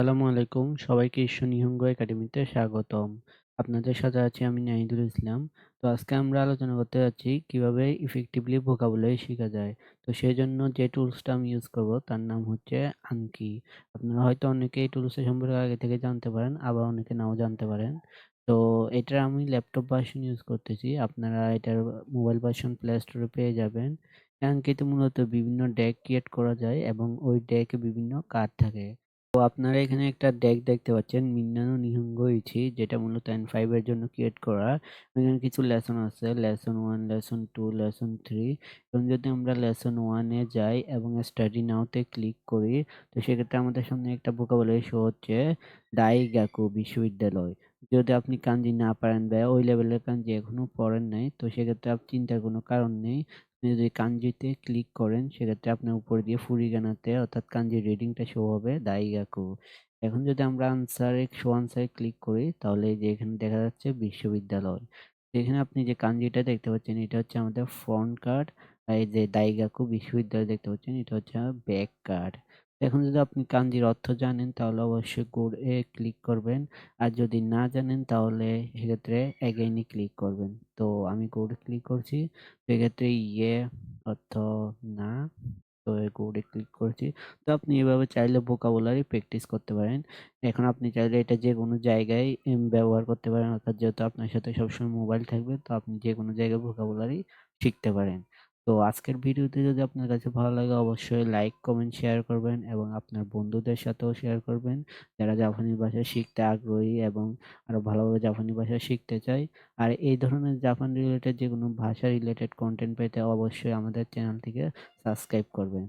আসসালামু আলাইকুম। সবাইকে ঈশ্বর নিহঙ্গ একাডেমিতে স্বাগতম। আপনাদের সাথে আছি আমি নাহিদুল ইসলাম। তো আজকে আমরা আলোচনা করতে যাচ্ছি কীভাবে ইফেক্টিভলি ভোকাবুলারি শিখা যায়। তো সেজন্য যে টুলসটা আমি ইউজ করব তার নাম হচ্ছে আনকি। আপনারা হয়তো অনেকে এই টুলসের সম্পর্কে আগে থেকে জানতে পারেন, আবার অনেকে নাও জানতে পারেন। তো এটার আমি ল্যাপটপ ভার্সন ইউজ করতেছি। আপনারা এটার মোবাইল ভার্সন প্লে স্টোরে পেয়ে যাবেন। আনকিতে মূলত বিভিন্ন ডেক ক্রিয়েট করা যায় এবং ওই ডেকে বিভিন্ন কার্ড থাকে। তো আপনারা এখানে একটা ডেক দেখতে পাচ্ছেন, মিন্নানো নিহঙ্গ ইচি, যেটা মূলত N5 এর জন্য ক্রিয়েট করা। এখানে কিছু লেসন আছে। Lesson one lesson two lesson three এবং যদি আমরা লেসন 1 এ যাই এবং স্টাডি নাওতে ক্লিক করি, তো সেক্ষেত্রে আমাদের সামনে একটা ভোকাবুলারি শো হচ্ছে দাইগাকু বিশ্ববিদ্যালয়। যদি আপনি কাঞ্জি না পারেন বা ওই লেভেলের কাঞ্জি এখনও পড়েন নাই, তো সেক্ষেত্রে আপনার চিন্তার কোনো কারণ নেই। আপনি যদি কাঞ্জিতে ক্লিক করেন, সেক্ষেত্রে আপনার উপর দিয়ে ফুরিগানাতে অর্থাৎ কাঞ্জির রিডিংটা শো হবে দাইগাকু। এখন যদি আমরা আনসারে শো আনসারে ক্লিক করি, তাহলে যে এখানে দেখা যাচ্ছে বিশ্ববিদ্যালয়। এখানে আপনি যে কাঞ্জিটা দেখতে পাচ্ছেন, এটা হচ্ছে আমাদের ফ্রন্ট কার্ড। আর এই যে দাইগাকু বিশ্ববিদ্যালয় দেখতে পাচ্ছেন, এটা হচ্ছে ব্যাক কার্ড। এখন যদি আপনি কাঞ্জির অর্থ জানেন, তাহলে অবশ্যই কোড এ ক্লিক করবেন। আর যদি না জানেন, তাহলে সেক্ষেত্রে এগেইন ক্লিক করবেন। তো আমি এ ক্লিক করছি। সেক্ষেত্রে ইয়ে অর্থ না। তো এ ক্লিক করছি। তো আপনি এভাবে চাইলে ভোকাবুলারি প্র্যাকটিস করতে পারেন। এখন আপনি চাইলে এটা যে কোনো জায়গায় ব্যবহার করতে পারেন অর্থাৎ যেহেতু আপনার সাথে সবসময় মোবাইল থাকবে, তো আপনি যে কোনো জায়গায় ভোকাবুলারি শিখতে পারেন। তো আজকের ভিডিওটি যদি আপনার কাছে ভালো লাগে অবশ্যই লাইক, কমেন্ট, শেয়ার করবেন এবং আপনার বন্ধুদের সাথেও শেয়ার করবেন যারা জাপানি ভাষা শিখতে আগ্রহী এবং আরও ভালোভাবে জাপানি ভাষা শিখতে চায়। আর এই ধরনের জাপান রিলেটেড যে কোনো ভাষা রিলেটেড কন্টেন্ট পেতে অবশ্যই আমাদের চ্যানেলটিকে সাবস্ক্রাইব করবেন।